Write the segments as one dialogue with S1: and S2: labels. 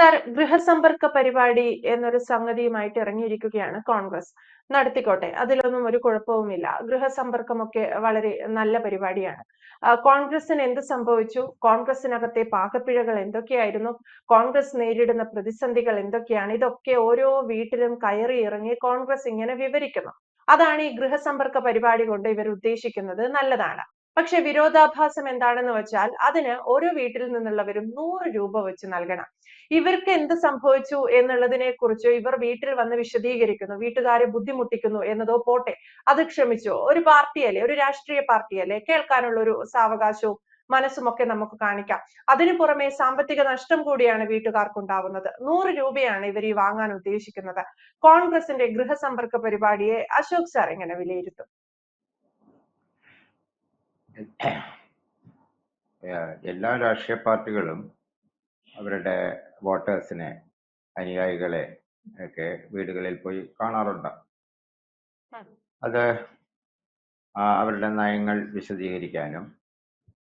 S1: Sir ഗൃഹസമ്പർക്ക പരിപാടി എന്നൊരു സംഗതിയുമായിട്ട് ഇറങ്ങിയിരിക്കുകയാണ് കോൺഗ്രസ്. നടത്തിക്കോട്ടെ അതിലൊന്നും ഒരു കുഴപ്പവുമില്ല. ഗൃഹസമ്പർക്കമൊക്കെ വളരെ നല്ല പരിപാടിയാണ്. കോൺഗ്രസിന് എന്ത് സംഭവിച്ചു? കോൺഗ്രസിനകത്തെ പാകപ്പിഴകൾ എന്തൊക്കെയായിരുന്നു? കോൺഗ്രസ് നേരിടുന്ന പ്രതിസന്ധികൾ എന്തൊക്കെയാണ്? ഇതൊക്കെ ഓരോ വീട്ടിലും കയറി ഇറങ്ങി കോൺഗ്രസ് ഇങ്ങനെ വിവരിക്കുന്നു. അതാണ് ഈ ഗൃഹസമ്പർക്ക പരിപാടി കൊണ്ട് ഇവർ ഉദ്ദേശിക്കുന്നത് നല്ലതാണ്. പക്ഷെ വിരോധാഭാസം എന്താണെന്ന് വെച്ചാൽ അതിന് ഓരോ വീട്ടിൽ നിന്നുള്ളവരും നൂറ് രൂപ വെച്ച് നൽകണം. ഇവർക്ക് എന്ത് സംഭവിച്ചു എന്നുള്ളതിനെ കുറിച്ച് ഇവർ വീട്ടിൽ വന്ന് വിശദീകരിക്കുന്നു വീട്ടുകാരെ ബുദ്ധിമുട്ടിക്കുന്നു എന്നതോ പോട്ടെ അത് ക്ഷമിച്ചോ. ഒരു പാർട്ടിയല്ലേ ഒരു രാഷ്ട്രീയ പാർട്ടിയല്ലേ കേൾക്കാനുള്ള ഒരു സാവകാശവും മനസ്സുമൊക്കെ നമുക്ക് കാണിക്കാം. അതിനു പുറമെ സാമ്പത്തിക നഷ്ടം കൂടിയാണ് വീട്ടുകാർക്കുണ്ടാവുന്നത്. നൂറ് രൂപയാണ് ഇവർ ഈ വാങ്ങാൻ ഉദ്ദേശിക്കുന്നത്. കോൺഗ്രസിന്റെ ഗൃഹസമ്പർക്ക പരിപാടിയെ അശോക് സാർ എങ്ങനെ വിലയിരുത്തും.
S2: എല്ലാ രാഷ്ട്രീയ പാർട്ടികളും അവരുടെ വോട്ടേഴ്സിനെ അനുയായികളെ ഒക്കെ വീടുകളിൽ പോയി കാണാറുണ്ട്. അത് അവരുടെ നയങ്ങൾ വിശദീകരിക്കാനും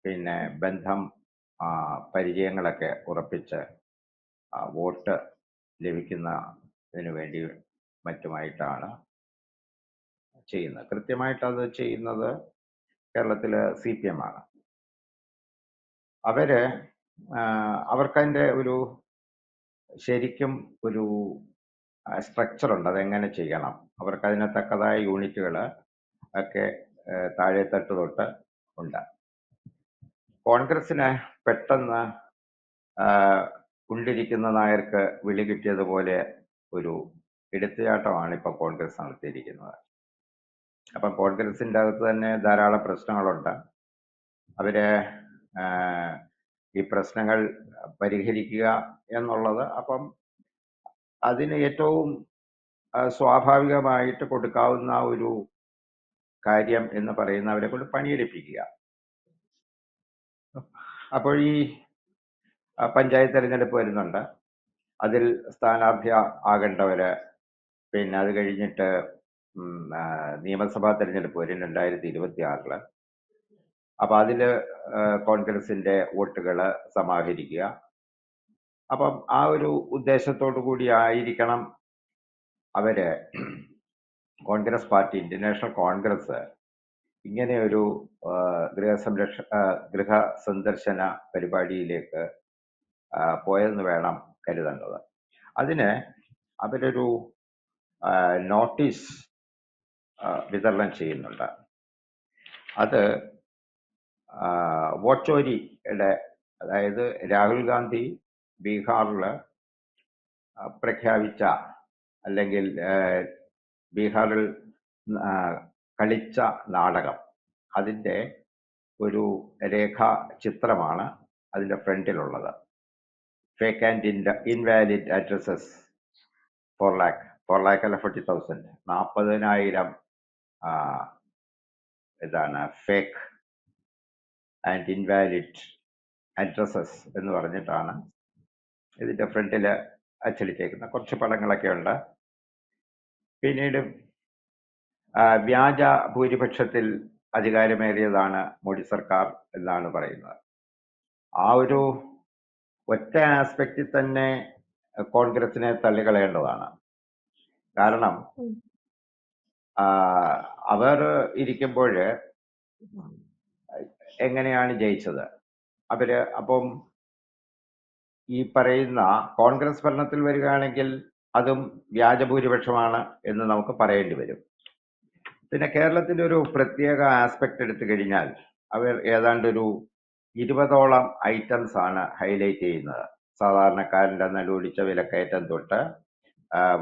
S2: പിന്നെ ബന്ധം പരിചയങ്ങളൊക്കെ ഉറപ്പിച്ച് വോട്ട് ലഭിക്കുന്നതിന് വേണ്ടി മറ്റുമായിട്ടാണ് ചെയ്യുന്നത്. കൃത്യമായിട്ട് അത് ചെയ്യുന്നത് കേരളത്തിലെ സി പി എം ആണ്. അവർ അവർക്കതിന്റെ ഒരു ശരിക്കും ഒരു സ്ട്രക്ചർ ഉണ്ട്. അതെങ്ങനെ ചെയ്യണം? അവർക്ക് അതിന് തക്കതായ യൂണിറ്റുകൾ ഒക്കെ താഴെ തട്ട് തൊട്ട് ഉണ്ട്. കോൺഗ്രസിന് പെട്ടെന്ന് ഉണ്ടിരിക്കുന്ന നായർക്ക് വിളി കിട്ടിയതുപോലെ ഒരു എടുത്തുചാട്ടമാണ് ഇപ്പോൾ കോൺഗ്രസ് നടത്തിയിരിക്കുന്നത്. അപ്പം കോൺഗ്രസിന്റെ അകത്ത് തന്നെ ധാരാളം പ്രശ്നങ്ങളുണ്ട്. അവർ ഈ പ്രശ്നങ്ങൾ പരിഹരിക്കുക എന്നുള്ളത് അപ്പം അതിന് ഏറ്റവും സ്വാഭാവികമായിട്ട് കൊടുക്കാവുന്ന ഒരു കാര്യം എന്ന് പറയുന്നവരെ കൊണ്ട് പണിയെടുപ്പിക്കുക. അപ്പോൾ ഈ പഞ്ചായത്ത് തെരഞ്ഞെടുപ്പ് വരുന്നുണ്ട്. അതിൽ സ്ഥാനാർത്ഥി ആകേണ്ടവര് പിന്നെ അത് കഴിഞ്ഞിട്ട് നിയമസഭാ തെരഞ്ഞെടുപ്പ് വരും രണ്ടായിരത്തി ഇരുപത്തി ആറിൽ അപ്പൊ അതിൽ കോൺഗ്രസിന്റെ വോട്ടുകൾ സമാഹരിക്കുക. അപ്പം ആ ഒരു ഉദ്ദേശത്തോടു കൂടി ആയിരിക്കണം അവർ Congress party Indian National Congress ഇങ്ങനെ ഒരു ഗൃഹ ഗൃഹസംരക്ഷ ഗൃഹ സന്ദർശന പരിപാടിയിലേക്ക് പോയെന്ന് വേണം കരുതേണ്ടത്. അതിന് അവരൊരു നോട്ടീസ് വിതരണം ചെയ്യുന്നുണ്ട്. അത് വോട്ടോരിയുടെ അതായത് രാഹുൽ ഗാന്ധി ബീഹാറിൽ പ്രഖ്യാപിച്ച അല്ലെങ്കിൽ ബീഹാറിൽ കളിച്ച നാടകം. അതിന്റെ ഒരു രേഖാ ചിത്രമാണ് അതിന്റെ ഫ്രണ്ടിലുള്ളത്. Fake and in invalid addresses four lakh four lakh അല്ല ഫോർട്ടി തൗസൻഡ് നാൽപ്പതിനായിരം ഇതാണ് ഫേക്ക് ആൻഡ് ഇൻവാലിഡ് അഡ്രസ്സസ് എന്ന് പറഞ്ഞിട്ടാണ് ഇതിന്റെ ഫ്രണ്ടിൽ അച്ചടിച്ചേക്കുന്ന കുറച്ച് പടങ്ങളൊക്കെ ഉണ്ട്. പിന്നീട് വ്യാജ ഭൂരിപക്ഷത്തിൽ അധികാരമേറിയതാണ് മോഡി സർക്കാർ എന്നാണ് പറയുന്നത്. ആ ഒരു ഒറ്റ ആസ്പെക്റ്റിൽ തന്നെ കോൺഗ്രസിനെ തള്ളിക്കളയേണ്ടതാണ്. കാരണം അവർ ഇരിക്കുമ്പോൾ എങ്ങനെയാണ് ജയിച്ചത്? അവർ അപ്പം ഈ പറയുന്ന കോൺഗ്രസ് ഭരണത്തിൽ വരികയാണെങ്കിൽ അതും വ്യാജഭൂരിപക്ഷമാണ് എന്ന് നമുക്ക് പറയേണ്ടി വരും. പിന്നെ കേരളത്തിന്റെ ഒരു പ്രത്യേക ആസ്പെക്ട് എടുത്തു കഴിഞ്ഞാൽ അവർ ഏതാണ്ട് ഒരു ഇരുപതോളം ഐറ്റംസ് ആണ് ഹൈലൈറ്റ് ചെയ്യുന്നത്. സാധാരണക്കാരന്റെ നടുപിടിച്ച വിലക്കയറ്റം തൊട്ട്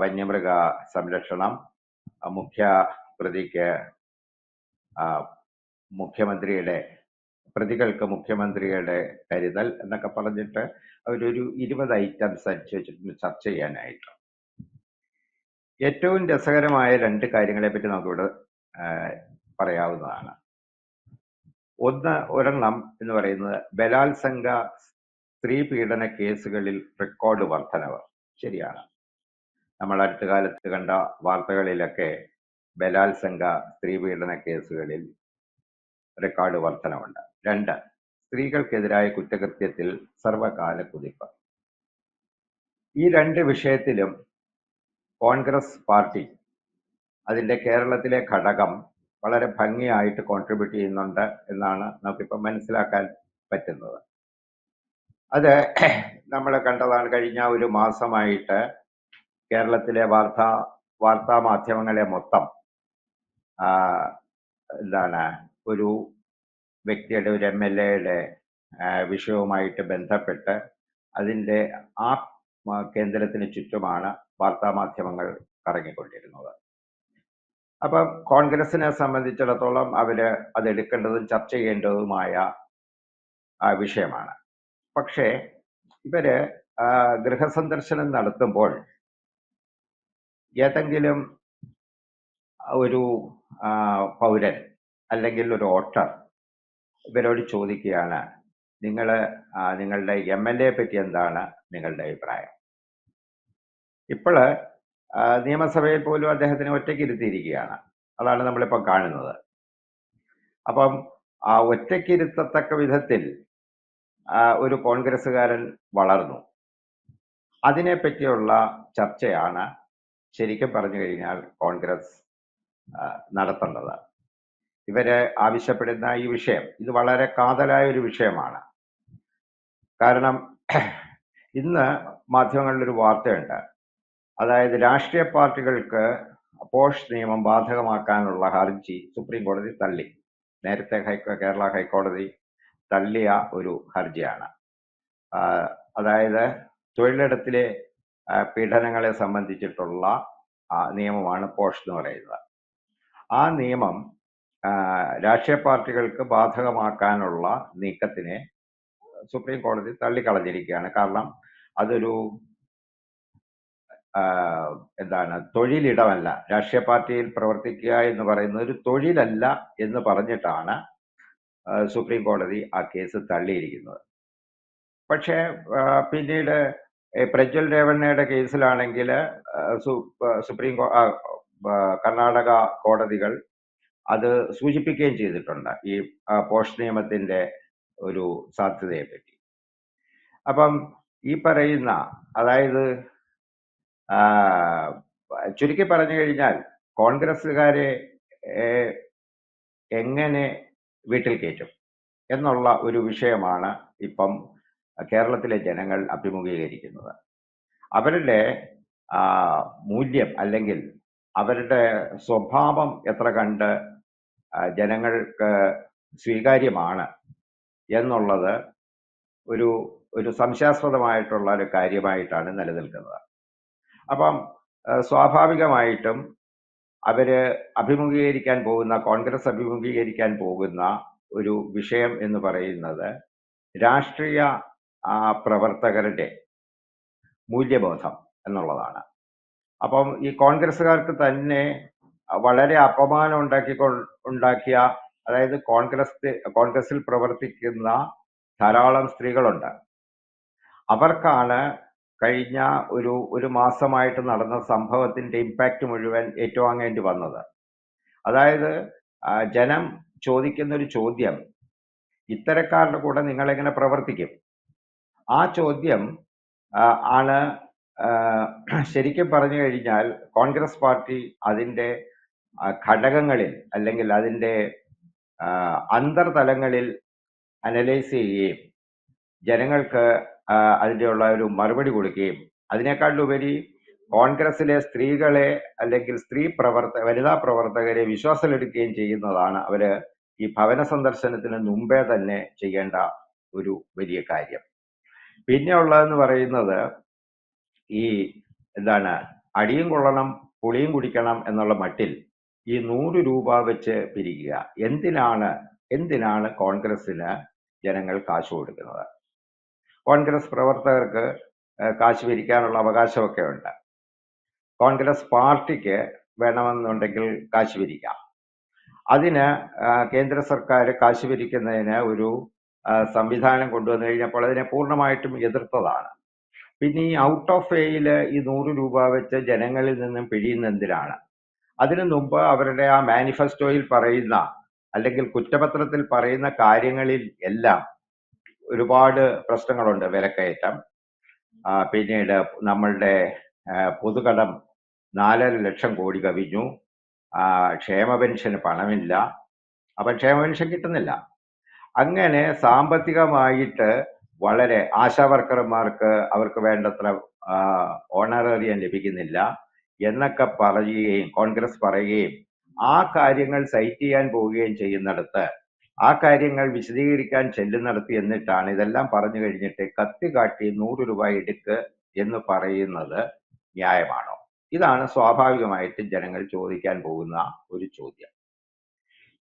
S2: വന്യമൃഗ സംരക്ഷണം മുഖ്യ പ്രതിക്ക് മുഖ്യമന്ത്രിയുടെ പ്രതികൾക്ക് മുഖ്യമന്ത്രിയുടെ കരുതൽ എന്നൊക്കെ പറഞ്ഞിട്ട് അവരൊരു ഇരുപത് ഐറ്റംസ് വെച്ചിട്ടുണ്ട് ചർച്ച ചെയ്യാനായിട്ട്. ഏറ്റവും രസകരമായ രണ്ട് കാര്യങ്ങളെ പറ്റി നമുക്കിവിടെ പറയാവുന്നതാണ്. ഒന്ന് ഒരെണ്ണം എന്ന് പറയുന്നത് ബലാത്സംഗ സ്ത്രീ പീഡന കേസുകളിൽ റെക്കോർഡ് വർധനവ്. ശരിയാണ്. നമ്മൾ അടുത്ത കാലത്ത് കണ്ട വാർത്തകളിലൊക്കെ ബലാത്സംഗ സ്ത്രീ പീഡന കേസുകളിൽ റെക്കോർഡ് വർധനമുണ്ട് രണ്ട് സ്ത്രീകൾക്കെതിരായ കുറ്റകൃത്യത്തിൽ സർവകാല കുതിപ്പ് ഈ രണ്ട് വിഷയത്തിലും കോൺഗ്രസ് പാർട്ടി അതിന്റെ കേരളത്തിലെ ഘടകം വളരെ ഭംഗിയായിട്ട് കോൺട്രിബ്യൂട്ട് ചെയ്യുന്നുണ്ട് എന്നാണ് നമുക്കിപ്പോൾ മനസ്സിലാക്കാൻ പറ്റുന്നത്. അത് നമ്മൾ കണ്ടതാണ് കഴിഞ്ഞ ഒരു മാസമായിട്ട് കേരളത്തിലെ വാർത്താ വാർത്താ മാധ്യമങ്ങളെ മൊത്തം എന്താണ് ഒരു വ്യക്തിയുടെ ഒരു എം എൽ എയുടെ വിഷയവുമായിട്ട് ബന്ധപ്പെട്ട് അതിന്റെ ആ കേന്ദ്രത്തിന് ചുറ്റുമാണ് വാർത്താ മാധ്യമങ്ങൾ കറങ്ങിക്കൊണ്ടിരുന്നത്. അപ്പം കോൺഗ്രസിനെ സംബന്ധിച്ചിടത്തോളം അവർ അത് എടുക്കേണ്ടതും ചർച്ച ചെയ്യേണ്ടതുമായ വിഷയമാണ്. പക്ഷേ ഇവർ ഗൃഹസന്ദർശനം നടത്തുമ്പോൾ ഏതെങ്കിലും ഒരു പൗരൻ അല്ലെങ്കിൽ ഒരു വോട്ടർ ഇവരോട് ചോദിക്കുകയാണ് നിങ്ങൾ നിങ്ങളുടെ എം എൽ എ പറ്റി എന്താണ് നിങ്ങളുടെ അഭിപ്രായം? ഇപ്പോൾ നിയമസഭയിൽ പോലും അദ്ദേഹത്തിന് ഒറ്റയ്ക്ക് ഇരുത്തിയിരിക്കുകയാണ്. അതാണ് നമ്മളിപ്പോൾ കാണുന്നത്. അപ്പം ആ ഒറ്റയ്ക്ക് ഇരുത്തത്തക്ക വിധത്തിൽ ഒരു കോൺഗ്രസ്സുകാരൻ വളർന്നു. അതിനെപ്പറ്റിയുള്ള ചർച്ചയാണ് ശരിക്കും പറഞ്ഞു കഴിഞ്ഞാൽ കോൺഗ്രസ് നടത്തേണ്ടത് ഇവർ ആവശ്യപ്പെടുന്ന ഈ വിഷയം ഇത് വളരെ കാതലായ ഒരു വിഷയമാണ്. കാരണം ഇന്ന് മാധ്യമങ്ങളിലൊരു വാർത്തയുണ്ട്. അതായത് രാഷ്ട്രീയ പാർട്ടികൾക്ക് പോഷ് നിയമം ബാധകമാക്കാനുള്ള ഹർജി സുപ്രീം കോടതി തള്ളി. നേരത്തെ ഹൈക്കോ കേരള ഹൈക്കോടതി തള്ളിയ ഒരു ഹർജിയാണ്. അതായത് തൊഴിലിടത്തിലെ പീഡനങ്ങളെ സംബന്ധിച്ചിട്ടുള്ള നിയമമാണ് പോഷ് എന്ന് പറയുന്നത്. ആ നിയമം രാഷ്ട്രീയ പാർട്ടികൾക്ക് ബാധകമാക്കാനുള്ള നീക്കത്തിനെ സുപ്രീം കോടതി തള്ളിക്കളഞ്ഞിരിക്കുകയാണ്. കാരണം അതൊരു എന്താണ് തൊഴിലിടമല്ല. രാഷ്ട്രീയ പാർട്ടിയിൽ പ്രവർത്തിക്കുക എന്ന് പറയുന്നത് ഒരു തൊഴിലല്ല എന്ന് പറഞ്ഞിട്ടാണ് സുപ്രീം കോടതി ആ കേസ് തള്ളിയിരിക്കുന്നത്. പക്ഷേ പിന്നീട് പ്രജ്വൽ രേവണ്ണയുടെ കേസിലാണെങ്കിൽ സുപ്രീം കർണാടക കോടതികൾ അത് സൂചിപ്പിക്കുകയും ചെയ്തിട്ടുണ്ട് ഈ പോഷ് നിയമത്തിന്റെ ഒരു സാധ്യതയെ പറ്റി അപ്പം ഈ പറയുന്ന അതായത് ചുരുക്കി പറഞ്ഞു കഴിഞ്ഞാൽ കോൺഗ്രസ്സുകാരെ എങ്ങനെ വീട്ടിൽ കയറ്റും എന്നുള്ള ഒരു വിഷയമാണ് ഇപ്പം കേരളത്തിലെ ജനങ്ങൾ അഭിമുഖീകരിക്കുന്നത്. അവരുടെ മൂല്യം അല്ലെങ്കിൽ അവരുടെ സ്വഭാവം എത്ര കണ്ട് ജനങ്ങൾക്ക് സ്വീകാര്യമാണ് എന്നുള്ളത് ഒരു ഒരു സംശയാസ്പദമായിട്ടുള്ള ഒരു കാര്യമായിട്ടാണ് നിലനിൽക്കുന്നത്. അപ്പം സ്വാഭാവികമായിട്ടും അവർ അഭിമുഖീകരിക്കാൻ പോകുന്ന കോൺഗ്രസ് അഭിമുഖീകരിക്കാൻ പോകുന്ന ഒരു വിഷയം എന്ന് പറയുന്നത് രാഷ്ട്രീയ ആ, പ്രവർത്തകരുടെ മൂല്യബോധം എന്നുള്ളതാണ്. അപ്പം ഈ കോൺഗ്രസ്സുകാർക്ക് തന്നെ വളരെ അപമാനം ഉണ്ടാക്കി ഉണ്ടാക്കിയ അതായത് കോൺഗ്രസ് കോൺഗ്രസിൽ പ്രവർത്തിക്കുന്ന ധാരാളം സ്ത്രീകളുണ്ട്. അവർക്കാണ് കഴിഞ്ഞ ഒരു ഒരു മാസമായിട്ട് നടന്ന സംഭവത്തിന്റെ ഇമ്പാക്റ്റ് മുഴുവൻ ഏറ്റുവാങ്ങേണ്ടി വന്നത്. അതായത് ജനം ചോദിക്കുന്ന ഒരു ചോദ്യം ഇത്തരക്കാരുടെ കൂടെ നിങ്ങൾ എങ്ങനെ പ്രവർത്തിക്കും? ആ ചോദ്യം ആണ് ശരിക്കും പറഞ്ഞു കഴിഞ്ഞാൽ കോൺഗ്രസ് പാർട്ടി അതിന്റെ ഘടകങ്ങളിൽ അല്ലെങ്കിൽ അതിന്റെ അന്തർതലങ്ങളിൽ അനലൈസ് ചെയ്യുകയും ജനങ്ങൾക്ക് അതിന്റെയുള്ള ഒരു മറുപടി കൊടുക്കുകയും. അതിനേക്കാളുപരി കോൺഗ്രസിലെ സ്ത്രീകളെ അല്ലെങ്കിൽ സ്ത്രീ പ്രവർത്ത വനിതാ പ്രവർത്തകരെ വിശ്വാസത്തിലെടുക്കുകയും ചെയ്യുന്നതാണ് അവർ ഈ ഭവന സന്ദർശനത്തിന് മുമ്പേ തന്നെ ചെയ്യേണ്ട ഒരു വലിയ കാര്യം. പിന്നെ ഉള്ളതെന്ന് പറയുന്നത് ഈ എന്താണ് അടിയും കൊള്ളണം പുളിയും കുടിക്കണം എന്നുള്ള മട്ടിൽ ഈ നൂറ് രൂപ വെച്ച് പിരിക്കുക. എന്തിനാണ് എന്തിനാണ് കോൺഗ്രസിന് ജനങ്ങൾ കാശ് കൊടുക്കുന്നത്? കോൺഗ്രസ് പ്രവർത്തകർക്ക് കാശ് പിരിക്കാനുള്ള അവകാശമൊക്കെ ഉണ്ട്. കോൺഗ്രസ് പാർട്ടിക്ക് വേണമെന്നുണ്ടെങ്കിൽ കാശ് പിരിക്കാം. അതിന് കേന്ദ്ര സർക്കാർ കാശ് പിരിക്കുന്നതിന് ഒരു സംവിധാനം കൊണ്ടുവന്നു കഴിഞ്ഞപ്പോൾ അതിനെ പൂർണമായിട്ടും എതിർത്തതാണ്. പിന്നെ ഈ ഔട്ട് ഓഫ് വേയിൽ ഈ നൂറ് രൂപ വെച്ച് ജനങ്ങളിൽ നിന്നും പിഴിയുന്ന എന്തിനാണ്? അതിനു മുമ്പ് അവരുടെ ആ മാനിഫെസ്റ്റോയിൽ പറയുന്ന അല്ലെങ്കിൽ കുറ്റപത്രത്തിൽ പറയുന്ന കാര്യങ്ങളിൽ എല്ലാം ഒരുപാട് പ്രശ്നങ്ങളുണ്ട് വിലക്കയറ്റം. പിന്നീട് നമ്മളുടെ പൊതുകടം നാലര ലക്ഷം കോടി കവിഞ്ഞു. ക്ഷേമ പെൻഷന് പണമില്ല. അപ്പം ക്ഷേമ പെൻഷൻ കിട്ടുന്നില്ല. അങ്ങനെ സാമ്പത്തികമായിട്ട് വളരെ ആശാ വർക്കർമാർക്ക് അവർക്ക് വേണ്ടത്ര ഓണറേറിയം ലഭിക്കുന്നില്ല എന്നൊക്കെ പറയുകയും കോൺഗ്രസ് പറയുകയും ആ കാര്യങ്ങൾ സൈറ്റ് ചെയ്യാൻ പോവുകയും ചെയ്യുന്നിടത്ത് ആ കാര്യങ്ങൾ വിശദീകരിക്കാൻ ചെല്ലുന്നിടത്ത് എന്നിട്ടാണ് ഇതെല്ലാം പറഞ്ഞു കഴിഞ്ഞിട്ട് കത്തി കാട്ടി നൂറ് രൂപ എടുക്ക് എന്ന് പറയുന്നത് ന്യായമാണോ? ഇതാണ് സ്വാഭാവികമായിട്ടും ജനങ്ങൾ ചോദിക്കാൻ പോകുന്ന ഒരു ചോദ്യം.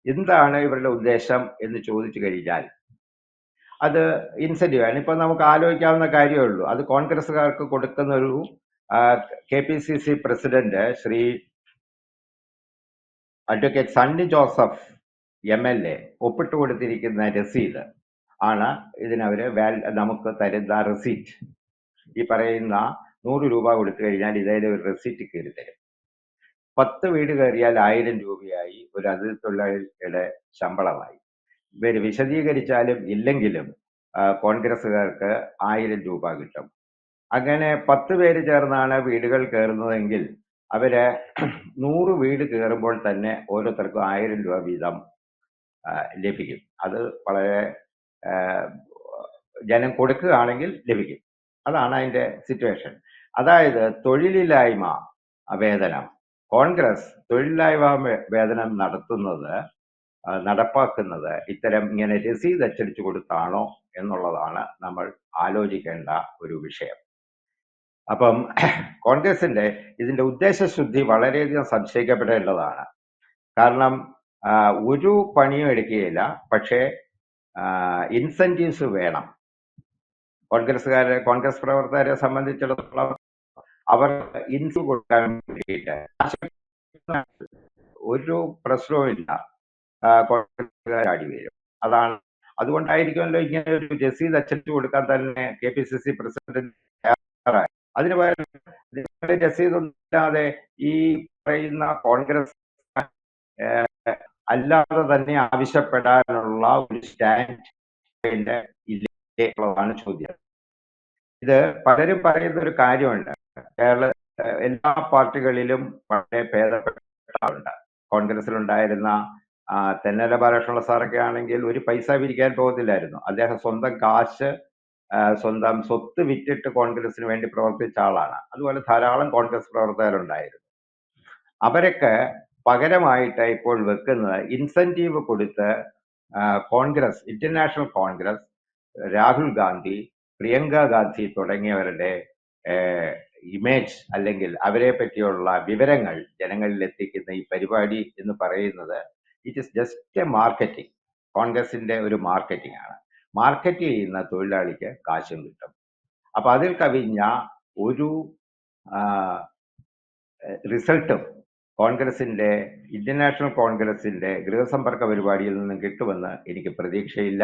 S2: എന്താണ് ഇവരുടെ ഉദ്ദേശം എന്ന് ചോദിച്ചു കഴിഞ്ഞാൽ അത് ഇൻസെന്റീവ് ആണ്. ഇപ്പൊ നമുക്ക് ആലോചിക്കാവുന്ന കാര്യമേ ഉള്ളൂ. അത് കോൺഗ്രസ്സുകാർക്ക് കൊടുക്കുന്ന ഒരു K P C C president Shri advocate Sunny Joseph M L A ഒപ്പിട്ട് കൊടുത്തിരിക്കുന്ന രസീത് ആണ് ഇതിനവര് വാൽ നമുക്ക് തരുന്ന റെസീറ്റ് ഈ പറയുന്ന നൂറ് രൂപ കൊടുത്തു കഴിഞ്ഞാൽ ഇതേ ഒരു റെസീറ്റ് കയറി തരും. പത്ത് വീട് കയറിയാൽ ആയിരം രൂപയായി ഒരു അതിഥി തൊഴിലാളിയുടെ ശമ്പളമായി. ഇവർ വിശദീകരിച്ചാലും ഇല്ലെങ്കിലും കോൺഗ്രസ്സുകാർക്ക് ആയിരം രൂപ കിട്ടും. അങ്ങനെ പത്ത് പേര് ചേർന്നാണ് വീടുകൾ കയറുന്നതെങ്കിൽ അവർ നൂറ് വീട് കയറുമ്പോൾ തന്നെ ഓരോരുത്തർക്കും ആയിരം രൂപ വീതം ലഭിക്കും. അത് വളരെ ജനം കൊടുക്കുകയാണെങ്കിൽ ലഭിക്കും. അതാണ് അതിന്റെ സിറ്റുവേഷൻ. അതായത് തൊഴിലില്ലായ്മ വേതനം. കോൺഗ്രസ് തൊഴിലില്ലായ്മ വേതനം നടത്തുന്നത് നടപ്പാക്കുന്നത് ഇത്തരം ഇങ്ങനെ രസീത് അച്ചടിച്ചു കൊടുത്താണോ എന്നുള്ളതാണ് നമ്മൾ ആലോചിക്കേണ്ട ഒരു വിഷയം. അപ്പം കോൺഗ്രസിന്റെ ഇതിന്റെ ഉദ്ദേശശുദ്ധി വളരെയധികം സംശയിക്കപ്പെടേണ്ടതാണ്. കാരണം ഒരു പണിയും എടുക്കുകയില്ല. പക്ഷേ ഇൻസെന്റീവ്സ് വേണം. കോൺഗ്രസ്സുകാരെ കോൺഗ്രസ് പ്രവർത്തകരെ സംബന്ധിച്ചിടത്തോളം അവർ ഇൻസു കൊടുക്കാൻ വേണ്ടിയിട്ട്. ഒരു പ്രശ്നവും ഇല്ല. വരും. അതാണ്. അതുകൊണ്ടായിരിക്കുമല്ലോ ഇങ്ങനെ ഒരു രസീത് അച്ചടിച്ചു കൊടുക്കാൻ തന്നെ K P C C president അതിന് പകരം രസീതൊന്നില്ലാതെ ഈ പറയുന്ന കോൺഗ്രസ് അല്ലാതെ തന്നെ ആവശ്യപ്പെടാനുള്ള ഒരു സ്റ്റാൻഡ് ഇല്ലേ എന്നുള്ളതാണ് ചോദ്യം. ഇത് പലരും പറയുന്ന ഒരു കാര്യമുണ്ട്. കേരള എല്ലാ പാർട്ടികളിലും വളരെ ഭേദപ്പെട്ടുണ്ട് കോൺഗ്രസിലുണ്ടായിരുന്ന ആ, തെന്നല ബാലകൃഷ്ണ സാറൊക്കെ ആണെങ്കിൽ ഒരു പൈസ പിരിക്കാൻ പോകത്തില്ലായിരുന്നു. അദ്ദേഹം സ്വന്തം കാശ് സ്വന്തം സ്വത്ത് വിറ്റിട്ട് കോൺഗ്രസിന് വേണ്ടി പ്രവർത്തിച്ച ആളാണ്. അതുപോലെ ധാരാളം കോൺഗ്രസ് പ്രവർത്തകരുണ്ടായിരുന്നു. അവരൊക്കെ പകരമായിട്ട് ഇപ്പോൾ വെക്കുന്നത് ഇൻസെന്റീവ് കൊടുത്ത് കോൺഗ്രസ് കോൺഗ്രസ് ഇന്റർനാഷണൽ കോൺഗ്രസ് രാഹുൽ ഗാന്ധി പ്രിയങ്ക ഗാന്ധി തുടങ്ങിയവരുടെ ഇമേജ് അല്ലെങ്കിൽ അവരെ പറ്റിയുള്ള വിവരങ്ങൾ ജനങ്ങളിൽ എത്തിക്കുന്ന ഈ പരിപാടി എന്ന് പറയുന്നത് it is just a marketing കോൺഗ്രസിന്റെ ഒരു മാർക്കറ്റിംഗ് ആണ്. മാർക്കറ്റ് ചെയ്യുന്ന തൊഴിലാളിക്ക് കാശും കിട്ടും. അപ്പൊ അതിൽ കവിഞ്ഞ ഒരു റിസൾട്ടും കോൺഗ്രസിന്റെ ഇന്ത്യൻ നാഷണൽ കോൺഗ്രസിന്റെ ഗൃഹസമ്പർക്ക പരിപാടിയിൽ നിന്നും കിട്ടുമെന്ന് എനിക്ക് പ്രതീക്ഷയില്ല.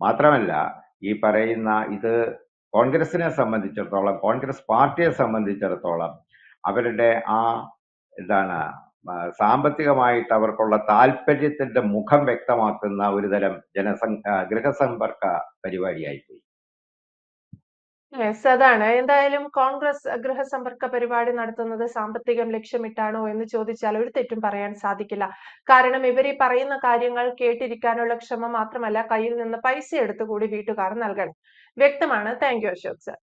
S2: മാത്രമല്ല ഈ പറയുന്ന ഇത് കോൺഗ്രസിനെ സംബന്ധിച്ചിടത്തോളം കോൺഗ്രസ് പാർട്ടിയെ സംബന്ധിച്ചിടത്തോളം അവരുടെ ആ എന്താണ് സാമ്പത്തികമായിട്ട് അവർക്കുള്ള താല്പര്യത്തിന്റെ മുഖം വ്യക്തമാക്കുന്ന ഒരുതരം ജനസം ഗൃഹസമ്പർക്ക പരിപാടിയായിപ്പോയി.
S1: യെസ് അതാണ്. എന്തായാലും കോൺഗ്രസ് ഗൃഹസമ്പർക്ക പരിപാടി നടത്തുന്നത് സാമ്പത്തികം ലക്ഷ്യമിട്ടാണോ എന്ന് ചോദിച്ചാൽ ഒരു തെറ്റും പറയാൻ സാധിക്കില്ല. കാരണം ഇവർ ഈ പറയുന്ന കാര്യങ്ങൾ കേട്ടിരിക്കാനുള്ള ക്ഷമ മാത്രമല്ല കയ്യിൽ നിന്ന് പൈസ എടുത്തുകൂടി വീട്ടുകാർ നൽകണം. വ്യക്തമാണ്. Thank you Ashok sir